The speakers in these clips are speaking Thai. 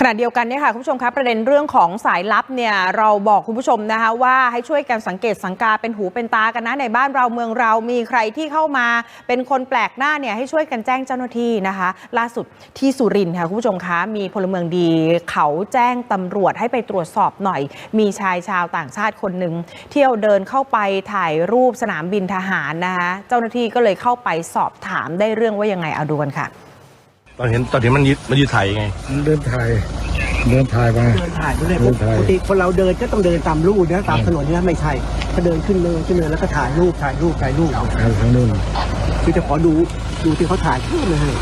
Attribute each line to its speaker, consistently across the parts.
Speaker 1: ขณะเดียวกันเนี่ยค่ะคุณผู้ชมคะประเด็นเรื่องของสายลับเนี่ยเราบอกคุณผู้ชมนะคะว่าให้ช่วยกันสังเกตสังกาเป็นหูเป็นตากันนะในบ้านเราเมืองเรามีใครที่เข้ามาเป็นคนแปลกหน้าเนี่ยให้ช่วยกันแจ้งเจ้าหน้าที่นะคะ ล่าสุดที่สุรินทร์ค่ะคุณผู้ชมคะมีพลเมืองดี เขาแจ้งตำรวจให้ไปตรวจสอบหน่อย มีชายชาวต่างชาติคนหนึ่งเที่ยวเดินเข้าไปถ่ายรูปสนามบินทหารนะคะเจ้าหน้าที่ก็เลยเข้าไปสอบถามได้เรื่องว่ายังไงเอาดูกันค่ะ
Speaker 2: ตอนเห็นตอนเห็นมันยืนมันยืนถ่ายยังไง
Speaker 3: เดินถ่ายเดินถ่ายมา
Speaker 4: เดินถ่ายไปเลย
Speaker 3: เดินถ่าย
Speaker 4: ปกติคนเราเดินก็ต้องเดินตามลู่นะตามถนนเนี่ยไม่ใช่ก็เดินขึ้นเนินขึ้นเนินแล้วก็ถ่ายรูปถ่ายรูปถ่ายรูป
Speaker 3: ถ่ายทางนู้น
Speaker 4: คือจะขอดูดูที่เขาถ่ายเพื่อมาให้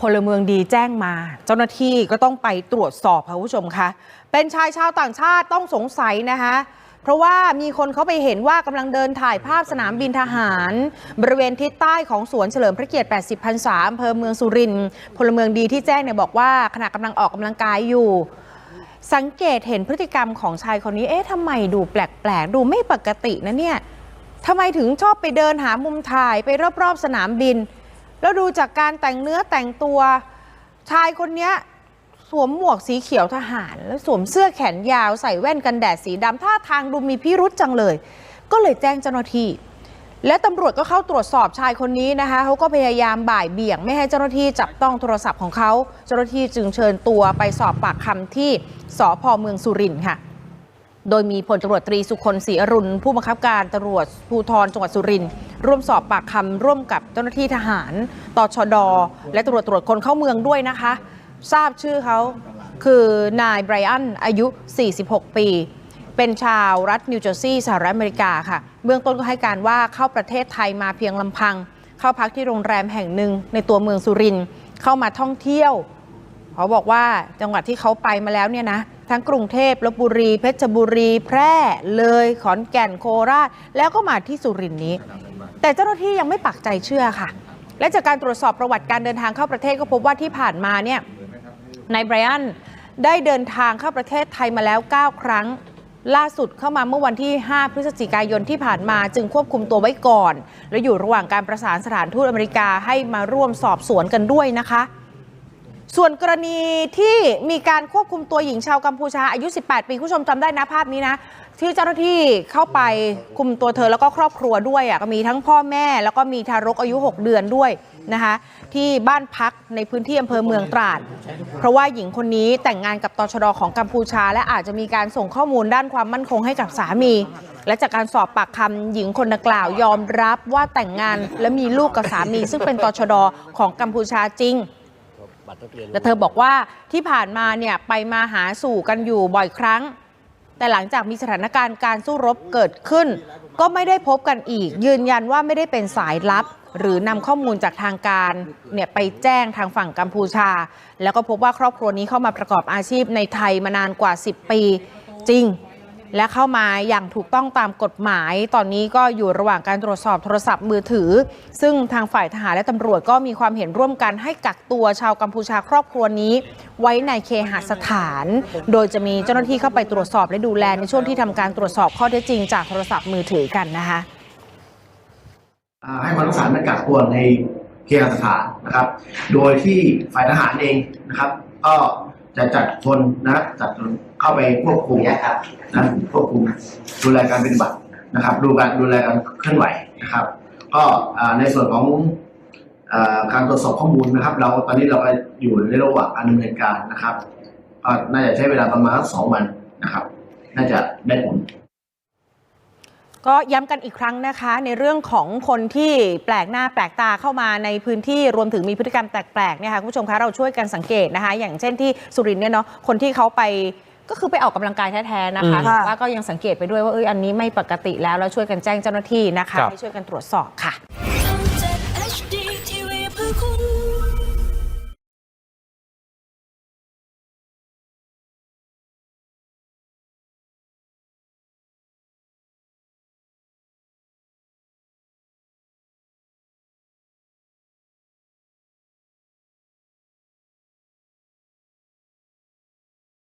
Speaker 1: พลเมืองดีแจ้งมา เจ้าหน้าที่ก็ต้องไปตรวจสอบค่ะคุณผู้ชมคะเป็นชายชาวต่างชาติต้องสงสัยนะคะ เพราะว่ามีคนเขาไปเห็นว่ากำลังเดินถ่ายภาพสนามบินทหาร บริเวณทิศใต้ของสวนเฉลิมพระเกียรติ 80พรรษาอำเภอเมืองสุรินทร์พลเมืองดีที่แจ้งเนี่ยบอกว่าขณะกำลังออกกำลังกายอยู่ สังเกตเห็นพฤติกรรมของชายคนนี้เอ๊ะทำไมดูแปลกๆ ดูไม่ปกตินะเนี่ยทำไมถึงชอบไปเดินหามุมถ่ายไปรอบๆสนามบิน แล้วดูจากการแต่งเนื้อแต่งตัวชายคนนี้ สวมหมวกสีเขียวทหาร แล้วสวมเสื้อแขนยาวใส่แว่นกันแดดสีดำท่าทางดูมีพิรุษจังเลย ก็เลยแจ้งเจ้าหน้าที่ และตำรวจก็เข้าตรวจสอบชายคนนี้นะคะเขาก็พยายามบ่ายเบี่ยงไม่ให้เจ้าหน้าที่จับต้องโทรศัพท์ของเขาเจ้าหน้าที่จึงเชิญตัวไปสอบปากคำที่สพเมืองสุรินทร์ค่ะ โดยมีพลตำรวจตรีสุคนศรีอรุณ ผู้บังคับการตำรวจภูธรจังหวัดสุรินทร์ร่วมสอบปากคำร่วมกับเจ้าหน้าที่ทหารตชด และตำรวจตรวจคนเข้าเมืองด้วยนะคะ ทราบชื่อเขาคือนายไบรอันอายุ 46 ปี เป็นชาวรัฐนิวเจอร์ซีย์สหรัฐอเมริกาค่ะ เบื้องต้นก็ให้การว่าเข้าประเทศไทยมาเพียงลำพัง เข้าพักที่โรงแรมแห่งหนึ่งในตัวเมืองสุรินทร์เข้ามาท่องเที่ยวเขาบอกว่าจังหวัดที่เขาไปมาแล้วเนี่ยนะทั้งกรุงเทพลบบุรี เพชรบุรี แพร่ เลย ขอนแก่น โคราช แล้วก็มาที่สุรินทร์นี้ แต่เจ้าหน้าที่ยังไม่ปักใจเชื่อค่ะ และจากการตรวจสอบประวัติการเดินทางเข้าประเทศก็พบว่าที่ผ่านมาเนี่ย นายไบรอันได้เดินทางเข้าประเทศไทยมาแล้ว 9 ครั้ง ล่าสุดเข้ามาเมื่อวันที่ 5 พฤศจิกายนที่ผ่านมาจึงควบคุมตัวไว้ก่อน และอยู่ระหว่างการประสานสถานทูตอเมริกาให้มาร่วมสอบสวนกันด้วยนะคะ ส่วนกรณีที่มีการควบคุมตัวหญิงชาวกัมพูชาอายุ 18 ปีคุณผู้ชมจำได้นะภาพนี้นะที่เจ้าหน้าที่เข้าไปคุมตัวเธอแล้วก็ครอบครัวด้วยอะก็มีทั้งพ่อแม่ แล้วก็มีทารกอายุ 6 เดือนด้วย นะคะที่บ้านพักในพื้นที่อำเภอเมืองตราด เพราะว่าหญิงคนนี้แต่งงานกับตชดของกัมพูชา และอาจจะมีการส่งข้อมูลด้านความมั่นคงให้กับสามี และจากการสอบปากคำหญิงคนดังกล่าวยอมรับว่าแต่งงานและมีลูกกับสามี ซึ่งเป็นตชดของกัมพูชาจริงและเธอบอกว่าที่ผ่านมาเนี่ยไปมาหาสู่กันอยู่บ่อยครั้ง แต่หลังจากมีสถานการณ์การสู้รบเกิดขึ้น ก็ไม่ได้พบกันอีก ยืนยันว่าไม่ได้เป็นสายลับ หรือนำข้อมูลจากทางการเนี่ยไปแจ้งทางฝั่งกัมพูชา แล้วก็พบว่าครอบครัวนี้เข้ามาประกอบอาชีพในไทยมานานกว่า 10 ปีจริง และเข้ามาอย่างถูกต้องตามกฎหมาย ตอนนี้ก็อยู่ระหว่างการตรวจสอบโทรศัพท์มือถือ ซึ่งทางฝ่ายทหารและตำรวจก็มีความเห็นร่วมกันให้กักตัวชาวกัมพูชาครอบครัวนี้ ไว้ในเคหสถาน โดยจะมีเจ้าหน้าที่เข้าไปตรวจสอบและดูแลในช่วงที่ทำการตรวจสอบข้อเท็จจริงจากโทรศัพท์มือถือกันนะคะ
Speaker 5: ให้มารักษาในกักตัวในเคหสถานนะครับ โดยที่ฝ่ายทหารเองนะครับ ก็จะจัดคนนะจัดคนเข้าไปควบคุมนะควบคุมดูแลการปฏิบัตินะครับ ดูการดูแลการเคลื่อนไหวนะครับ ก็ในส่วนของอการตรวจสอบข้อมูลนะครับ เราตอนนี้เราก็อยู่ในระหว่างการดำเนินการนะครับน่าจะใช้เวลาประมาณสองวันนะครับ น่าจะได้ผล
Speaker 1: ก็ย้ำกันอีกครั้งนะคะ ในเรื่องของคนที่แปลกหน้าแปลกตาเข้ามาในพื้นที่รวมถึงมีพฤติกรรมแปลกๆเนี่ยค่ะคุณผู้ชมคะเราช่วยกันสังเกตนะคะ อย่างเช่นที่สุรินทร์เนี่ยเนาะคนที่เขาไปก็คือไปออกกำลังกายแท้ๆนะคะ
Speaker 4: อืม
Speaker 1: แต่ว่าก็ยังสังเกตไปด้วยว่าเอยอันนี้ไม่ปกติแล้วแล้วช่วยกันแจ้งเจ้าหน้าที่นะคะ
Speaker 2: ครับ
Speaker 1: ให้ช่วยกันตรวจสอบค่ะ